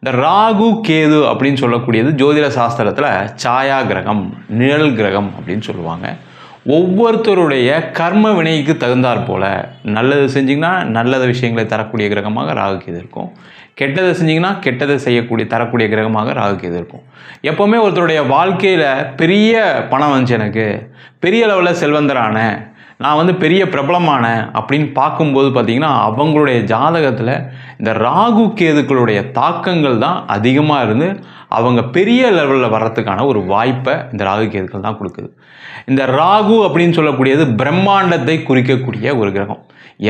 இந்த ராகு கேது அப்படின்னு சொல்லக்கூடியது ஜோதிட சாஸ்திரத்தில் சாயா கிரகம் நிழல் கிரகம் அப்படின்னு சொல்லுவாங்க. ஒவ்வொருத்தருடைய கர்ம வினைக்கு தகுந்தாற் போல் நல்லது செஞ்சிங்கன்னா நல்லத விஷயங்களை தரக்கூடிய கிரகமாக ராகு கேது இருக்கும். கெட்டதை செஞ்சிங்கன்னா கெட்டதை செய்யக்கூடிய தரக்கூடிய கிரகமாக ராகு கேது இருக்கும். எப்போவுமே ஒருத்தருடைய வாழ்க்கையில் பெரிய பணம் வந்துச்சு எனக்கு பெரிய லெவலில் செல்வந்தரான நான் வந்து பெரிய பிரபலமான அப்படின்னு பார்க்கும்போது பார்த்தீங்கன்னா அவங்களுடைய ஜாதகத்தில் இந்த ராகு கேதுக்களுடைய தாக்கங்கள் தான் அதிகமாக இருந்து அவங்க பெரிய லெவலில் வர்றதுக்கான ஒரு வாய்ப்பை இந்த ராகு கேதுக்கள் தான் கொடுக்குது. இந்த ராகு அப்படின்னு சொல்லக்கூடியது பிரம்மாண்டத்தை குறிக்கக்கூடிய ஒரு கிரகம்.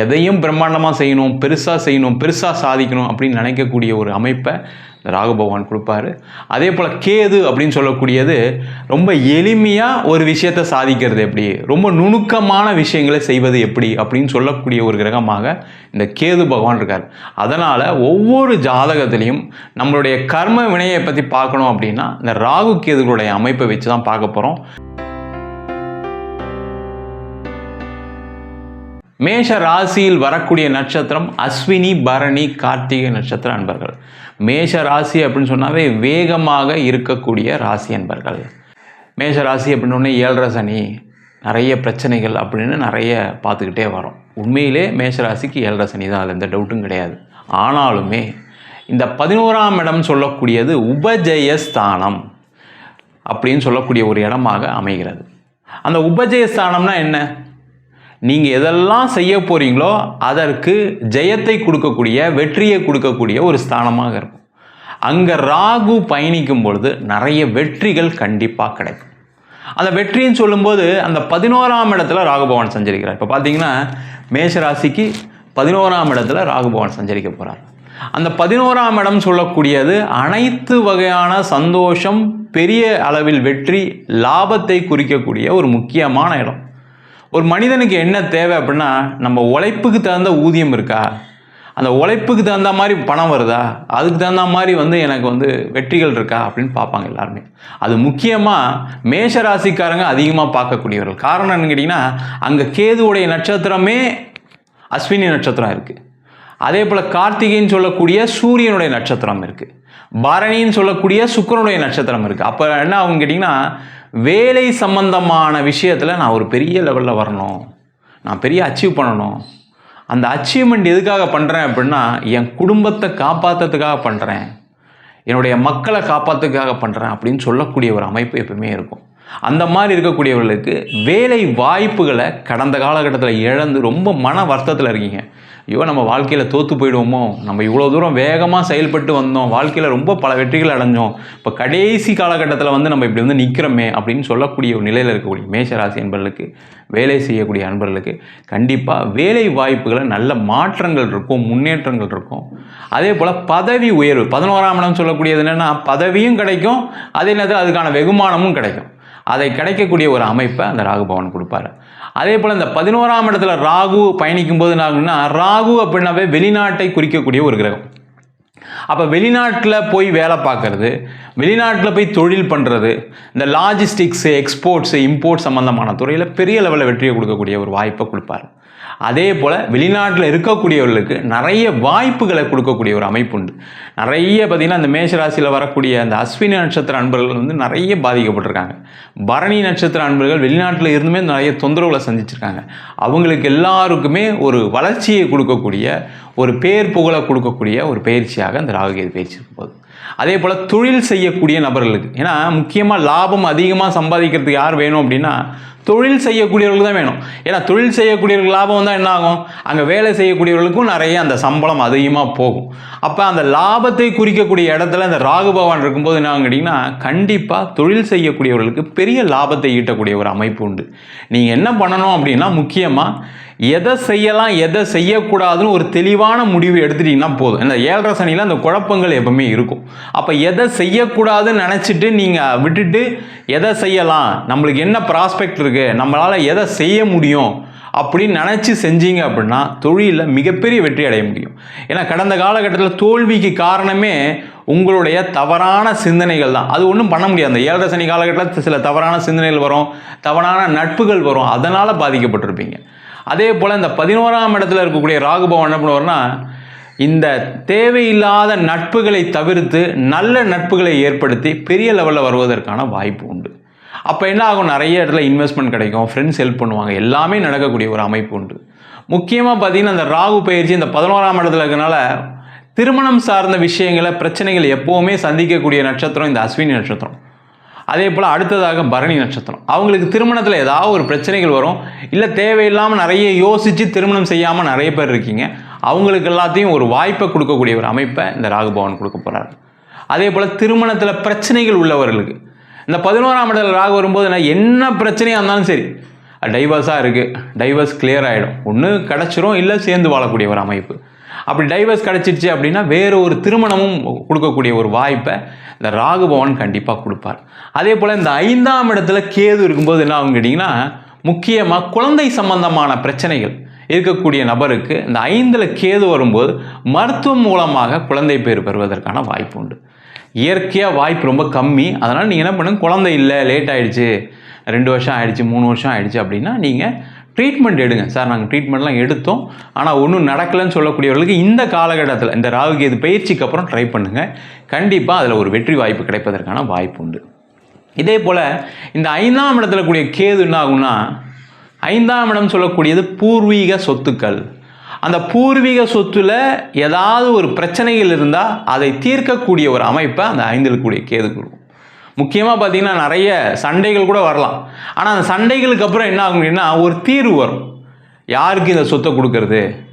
எதையும் பிரம்மாண்டமாக செய்யணும் பெருசாக செய்யணும் பெருசாக சாதிக்கணும் அப்படின்னு நினைக்கக்கூடிய ஒரு அமைப்பை ராகு பகவான் கொடுப்பாரு. அதே போல் கேது அப்படின்னு சொல்லக்கூடியது ரொம்ப எளிமையாக ஒரு விஷயத்தை சாதிக்கிறது எப்படி? ரொம்ப நுணுக்கமான விஷயங்களை செய்வது எப்படி? அப்படின்னு சொல்லக்கூடிய ஒரு கிரகமாக இந்த கேது பகவான் இருக்கார். அதனால் ஒவ்வொரு ஜாதகத்திலையும் நம்மளுடைய கர்ம வினையை பற்றி பார்க்கணும் அப்படின்னா இந்த ராகு கேதுகளுடைய அமைப்பை வச்சு தான் பார்க்க போகிறோம் மேஷ ராசியில் வரக்கூடிய நட்சத்திரம் அஸ்வினி பரணி கார்த்திகை நட்சத்திர அன்பர்கள். மேஷ ராசி அப்படின்னு சொன்னாவே வேகமாக இருக்கக்கூடிய ராசி அன்பர்கள். மேஷ ராசி அப்படின்னு ஏழரை சனி நிறைய பிரச்சனைகள் அப்படின்னு நிறைய பார்த்துக்கிட்டே வரோம். உண்மையிலே மேஷ ராசிக்கு ஏழரை சனி தான் அதில் எந்த டவுட்டும் கிடையாது. ஆனாலுமே இந்த பதினோராம் இடம் சொல்லக்கூடியது உபஜயஸ்தானம் அப்படின்னு சொல்லக்கூடிய ஒரு இடமாக அமைகிறது. அந்த உபஜயஸ்தானம்னா என்ன? நீங்கள் எதெல்லாம் செய்ய போகிறீங்களோ அதற்கு ஜெயத்தை கொடுக்கக்கூடிய வெற்றியை கொடுக்கக்கூடிய ஒரு ஸ்தானமாக இருக்கும். அங்கே ராகு பயணிக்கும் பொழுது நிறைய வெற்றிகள் கண்டிப்பாக கிடைக்கும். அந்த வெற்றின்னு சொல்லும்போது அந்த பதினோராம் இடத்துல ராகுபவன் சஞ்சரிக்கிறார். இப்போ பார்த்தீங்கன்னா மேஷராசிக்கு பதினோராம் இடத்துல ராகுபவன் சஞ்சரிக்க போகிறார் அந்த பதினோராம் இடம் சொல்லக்கூடியது அனைத்து வகையான சந்தோஷம் பெரிய அளவில் வெற்றி லாபத்தை குறிக்கக்கூடிய ஒரு முக்கியமான இடம். ஒரு மனிதனுக்கு என்ன தேவை அப்படின்னா நம்ம உழைப்புக்கு தகுந்த ஊதியம் இருக்கா? அந்த உழைப்புக்கு தகுந்த மாதிரி பணம் வருதா? அதுக்கு தகுந்த மாதிரி வந்து எனக்கு வந்து வெற்றிகள் இருக்கா? அப்படின்னு பார்ப்பாங்க எல்லாருமே. அது முக்கியமாக மேஷ ராசிக்காரங்க அதிகமாக பார்க்கக்கூடியவர்கள். காரணம் என்னன்னு கேட்டிங்கன்னா அங்கே கேதுவுடைய நட்சத்திரமே அஸ்வினி நட்சத்திரம் இருக்குது அதே போல் கார்த்திகைன்னு சொல்லக்கூடிய சூரியனுடைய நட்சத்திரம் இருக்குது பரணின்னு சொல்லக்கூடிய சுக்கிரனுடைய நட்சத்திரம் இருக்குது அப்போ என்ன ஆகும் கேட்டிங்கன்னா வேலை சம்பந்தமான விஷயத்தில் நான் ஒரு பெரிய லெவலில் வரணும். நான் பெரிய அச்சீவ் பண்ணணும். அந்த அச்சீவ்மெண்ட் எதுக்காக பண்ணுறேன் அப்படின்னா என் குடும்பத்தை காப்பாற்றுறதுக்காக பண்ணுறேன் என்னுடைய மக்களை காப்பாற்றுறதுக்காக பண்ணுறேன் அப்படின்னு சொல்லக்கூடிய ஒரு அமைப்பு எப்பவுமே இருக்கும். அந்த மாதிரி இருக்கக்கூடியவர்களுக்கு வேலை வாய்ப்புகளை கடந்த காலகட்டத்தில் இழந்து ரொம்ப மன வருத்தத்தில் இருக்கீங்க. ஐயோ நம்ம வாழ்க்கையில் தோற்று போயிடுவோமோ? நம்ம இவ்வளோ தூரம் வேகமாக செயல்பட்டு வந்தோம். வாழ்க்கையில் ரொம்ப பல வெற்றிகள் அடைஞ்சோம். இப்போ கடைசி காலகட்டத்தில் வந்து நம்ம இப்படி வந்து நிற்கிறோமே அப்படின்னு சொல்லக்கூடிய ஒரு நிலையில் இருக்கக்கூடிய மேஷராசி அன்பர்களுக்கு வேலை செய்யக்கூடிய அன்பர்களுக்கு கண்டிப்பாக வேலை வாய்ப்புகளை நல்ல மாற்றங்கள் இருக்கும் முன்னேற்றங்கள் இருக்கும். அதே போல் பதவி உயர்வு பதினோராம் இடம் சொல்லக்கூடியது என்னென்னா பதவியும் கிடைக்கும் அதே நேரத்தில் அதுக்கான வெகுமானமும் கிடைக்கும். அதை கிடைக்கக்கூடிய ஒரு அமைப்பை அந்த ராகுபவன் கொடுப்பாரு. அதே போல் இந்த பதினோராம் இடத்துல ராகு பயணிக்கும் போது என்ன ஆகும்னா ராகு அப்படின்னாவே வெளிநாட்டை குறிக்கக்கூடிய ஒரு கிரகம். அப்போ வெளிநாட்டில் போய் வேலை பார்க்கறது வெளிநாட்டில் போய் தொழில் பண்ணுறது இந்த லாஜிஸ்டிக்ஸு எக்ஸ்போர்ட்ஸு இம்போர்ட் சம்மந்தமான துறையில் பெரிய லெவலில் வெற்றியை கொடுக்கக்கூடிய ஒரு வாய்ப்பை கொடுப்பாரு. அதே போல் வெளிநாட்டில் இருக்கக்கூடியவர்களுக்கு நிறைய வாய்ப்புகளை கொடுக்கக்கூடிய ஒரு அமைப்பு உண்டு. நிறைய பார்த்திங்கன்னா அந்த மேஷராசியில் வரக்கூடிய அந்த அஸ்வினி நட்சத்திர அன்பர்கள் வந்து நிறைய பாதிக்கப்பட்டிருக்காங்க. பரணி நட்சத்திர அன்பர்கள் வெளிநாட்டில் இருந்துமே நிறைய தொந்தரவுகளை சந்திச்சிருக்காங்க. அவங்களுக்கு எல்லாருக்குமே ஒரு வளர்ச்சியை கொடுக்கக்கூடிய ஒரு பேர் புகழை கொடுக்கக்கூடிய ஒரு பயிற்சியாக இந்த ராகுகேது பயிற்சி இருக்கும் போது. அதே போல் தொழில் செய்யக்கூடிய நபர்களுக்கு ஏன்னா முக்கியமாக லாபம் அதிகமாக சம்பாதிக்கிறதுக்கு யார் வேணும் அப்படின்னா தொழில் செய்யக்கூடியவர்களுக்கு தான் வேணும். ஏன்னா தொழில் செய்யக்கூடியவர்கள் லாபம் தான் என்ன ஆகும்? அங்கே வேலை செய்யக்கூடியவர்களுக்கும் நிறைய அந்த சம்பளம் அதிகமாக போகும். அப்போ அந்த லாபத்தை குறிக்கக்கூடிய இடத்துல இந்த ராகு பகவான் இருக்கும்போது என்ன ஆகும் கேட்டிங்கன்னா கண்டிப்பாக தொழில் செய்யக்கூடியவர்களுக்கு பெரிய லாபத்தை ஈட்டக்கூடிய ஒரு அமைப்பு உண்டு. நீங்கள் என்ன பண்ணணும் அப்படின்னா முக்கியமாக எதை செய்யலாம் எதை செய்யக்கூடாதுன்னு ஒரு தெளிவான முடிவு எடுத்துட்டிங்கன்னா போதும். இந்த ஏழரை சனியில் அந்த குழப்பங்கள் எப்பவுமே இருக்கும். அப்போ எதை செய்யக்கூடாதுன்னு நினச்சிட்டு நீங்கள் விட்டுட்டு எதை செய்யலாம்? நம்மளுக்கு என்ன ப்ராஸ்பெக்ட் இருக்குது நம்மளால் எதை செய்ய முடியும் அப்படின்னு நினச்சி செஞ்சீங்க அப்படின்னா தொழிலில் மிகப்பெரிய வெற்றி அடைய முடியும். ஏன்னா கடந்த காலகட்டத்தில் தோல்விக்கு காரணமே உங்களுடைய தவறான சிந்தனைகள் தான். அது ஒன்றும் பண்ண முடியாது. அந்த ஏழரை சனி காலகட்டத்தில் சில தவறான சிந்தனைகள் வரும் தவறான நட்புகள் வரும். அதனால் பாதிக்கப்பட்டிருப்பீங்க. அதே போல் இந்த பதினோராம் இடத்துல இருக்கக்கூடிய ராகுபவன் என்ன பண்ணுவார்னா இந்த தேவையில்லாத நட்புகளை தவிர்த்து நல்ல நட்புகளை ஏற்படுத்தி பெரிய லெவலில் வருவதற்கான வாய்ப்பு அப்போ என்ன ஆகும்? நிறைய இடத்துல இன்வெஸ்ட்மெண்ட் கிடைக்கும். ஃப்ரெண்ட்ஸ் ஹெல்ப் பண்ணுவாங்க. எல்லாமே நடக்கக்கூடிய ஒரு அமைப்பு உண்டு. முக்கியமாக பார்த்தீங்கன்னா அந்த ராகு பயிற்சி இந்த பதினோராம் இடத்துல இருக்கிறனால திருமணம் சார்ந்த விஷயங்களை பிரச்சனைகள் எப்போவுமே சந்திக்கக்கூடிய நட்சத்திரம் இந்த அஸ்வினி நட்சத்திரம். அதே போல் அடுத்ததாக பரணி நட்சத்திரம். அவங்களுக்கு திருமணத்தில் ஏதாவது ஒரு பிரச்சனைகள் வரும். இல்லை தேவையில்லாமல் நிறைய யோசித்து திருமணம் செய்யாமல் நிறைய பேர் இருக்கீங்க. அவங்களுக்கு எல்லாத்தையும் ஒரு வாய்ப்பை கொடுக்கக்கூடிய ஒரு அமைப்பை இந்த ராகுபவன் கொடுக்க போகிறார் அதே போல் திருமணத்தில் பிரச்சனைகள் உள்ளவர்களுக்கு இந்த பதினோராம் இடத்துல ராகு வரும்போது நான் என்ன பிரச்சனையாக இருந்தாலும் சரி டைவர்ஸாக இருக்குது டைவர்ஸ் கிளியர் ஆகிடும் ஒன்று கிடச்சிரும் இல்லை சேர்ந்து வாழக்கூடிய ஒரு அமைப்பு. அப்படி டைவர்ஸ் கிடச்சிருச்சு அப்படின்னா வேறு ஒரு திருமணமும் கொடுக்கக்கூடிய ஒரு வாய்ப்பை இந்த ராகுபவன் கண்டிப்பாக கொடுப்பார். அதே போல் இந்த ஐந்தாம் இடத்துல கேது இருக்கும்போது என்ன ஆகும் கேட்டிங்கன்னா முக்கியமாக குழந்தை சம்பந்தமான பிரச்சனைகள் இருக்கக்கூடிய நபருக்கு இந்த ஐந்தில் கேது வரும்போது மருத்துவம் மூலமாக குழந்தை பேர் பெறுவதற்கான வாய்ப்பு உண்டு. இயற்கையாக வாய்ப்பு ரொம்ப கம்மி. அதனால் நீங்கள் என்ன பண்ணுங்க குழந்தை இல்லை லேட் ஆகிடுச்சு ரெண்டு வருஷம் ஆகிடுச்சு மூணு வருஷம் ஆகிடுச்சு அப்படின்னா நீங்கள் ட்ரீட்மெண்ட் எடுங்க. சார் நாங்கள் ட்ரீட்மெண்ட்லாம் எடுத்தோம். ஆனால் ஒன்றும் நடக்கலைன்னு சொல்லக்கூடியவர்களுக்கு இந்த காலகட்டத்தில் இந்த ராகு இது பயிற்சிக்கு அப்புறம் ட்ரை பண்ணுங்கள் கண்டிப்பாக அதில் ஒரு வெற்றி வாய்ப்பு கிடைப்பதற்கான வாய்ப்பு உண்டு. இதே போல் இந்த ஐந்தாம் இடத்துல கூடிய கேது என்ன ஆகும்னா ஐந்தாம் இடம் சொல்லக்கூடியது பூர்வீக சொத்துக்கள். அந்த பூர்வீக சொத்துல ஏதாவது ஒரு பிரச்சனைகள் இருந்தால் அதை தீர்க்கக்கூடிய ஒரு அமைப்பை அந்த ஐந்தில் கூடிய கேது கொடுக்கும். முக்கியமாக பார்த்தீங்கன்னா நிறைய சண்டைகள் கூட வரலாம். ஆனால் அந்த சண்டைகளுக்கு அப்புறம் என்ன ஆகும் அப்படின்னா ஒரு தீர்வு வரும். யாருக்கு இந்த சொத்தை கொடுக்கறது?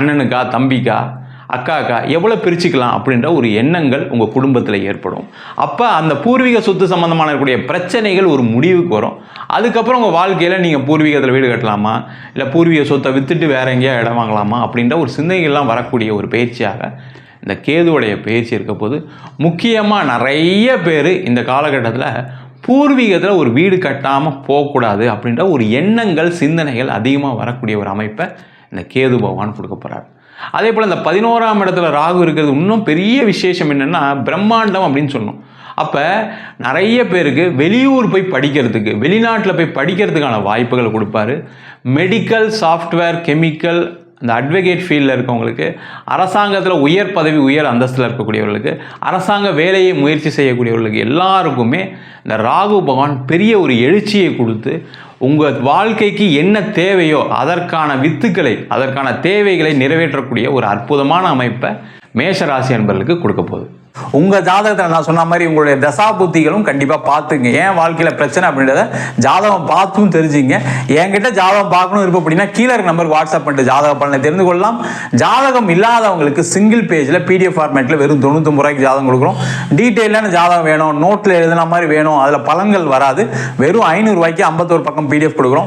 அண்ணனுக்கா தம்பிக்கா? அக்கா அக்கா எவ்வளோ பிரிச்சுக்கலாம் அப்படின்ற ஒரு எண்ணங்கள் உங்கள் குடும்பத்தில் ஏற்படும். அப்போ அந்த பூர்வீக சொத்து சம்மந்தமான இருக்கக்கூடிய பிரச்சனைகள் ஒரு முடிவுக்கு வரும். அதுக்கப்புறம் உங்கள் வாழ்க்கையில் நீங்கள் பூர்வீகத்தில் வீடு கட்டலாமா? இல்லை பூர்வீக சொத்தை விற்றுட்டு வேற எங்கேயா இடம் வாங்கலாமா? அப்படின்ற ஒரு சிந்தனைகள்லாம் வரக்கூடிய ஒரு பயிற்சியாக இந்த கேதுவுடைய பயிற்சி இருக்க போது முக்கியமாக நிறைய பேர் இந்த காலகட்டத்தில் பூர்வீகத்தில் ஒரு வீடு கட்டாமல் போகக்கூடாது அப்படின்ற ஒரு எண்ணங்கள் சிந்தனைகள் அதிகமாக வரக்கூடிய ஒரு அமைப்பை இந்த கேது பகவான் கொடுக்க போகிறார் அதே போல் இந்த பதினோராம் இடத்துல ராகு இருக்கிறது இன்னும் பெரிய விசேஷம் என்னென்னா பிரம்மாண்டம் அப்படின்னு சொன்னோம். அப்போ நிறைய பேருக்கு வெளியூர் போய் படிக்கிறதுக்கு வெளிநாட்டில் போய் படிக்கிறதுக்கான வாய்ப்புகள் கொடுப்பாரு. மெடிக்கல் சாஃப்ட்வேர் கெமிக்கல் இந்த அட்வொகேட் ஃபீல்டில் இருக்கவங்களுக்கு அரசாங்கத்தில் உயர் பதவி உயர் அந்தஸ்தில் இருக்கக்கூடியவர்களுக்கு அரசாங்க வேலையை முயற்சி செய்யக்கூடியவர்களுக்கு எல்லாருக்குமே இந்த ராகு பகவான் பெரிய ஒரு எழுச்சியை கொடுத்து உங்கள் வாழ்க்கைக்கு என்ன தேவையோ அதற்கான வித்துக்களை அதற்கான தேவைகளை நிறைவேற்றக்கூடிய ஒரு அற்புதமான அமைப்பை மேஷராசி என்பர்களுக்கு கொடுக்க போகுது. உங்கள் ஜாதகத்தில் நான் சொன்ன மாதிரி உங்களுடைய தசா புத்திகளும் கண்டிப்பாக பார்த்துங்க. ஏன் வாழ்க்கையில் பிரச்சனை அப்படின்றத ஜாதகம் பார்த்தும் தெரிஞ்சுங்க. என்கிட்ட ஜாதகம் பார்க்கணும் இருப்போம் அப்படின்னா கீழே இருக்க நம்பருக்கு வாட்ஸ்அப் பண்ணிட்டு ஜாதக பலனை தெரிந்து கொள்ளலாம். ஜாதகம் இல்லாதவங்களுக்கு சிங்கிள் பேஜில் பிடிஎஃப் ஃபார்மேட்டில் வெறும் தொண்ணூத்தொம்பது ரூபாய்க்கு ஜாதகம் கொடுக்குறோம். டீட்டெயிலான ஜாதகம் வேணும். நோட்டில் எழுதுன மாதிரி வேணும். அதில் பலன்கள் வராது. வெறும் ஐநூறுரூவாய்க்கு ஐம்பத்தோரு பக்கம் பிடிஎஃப் கொடுக்குறோம்.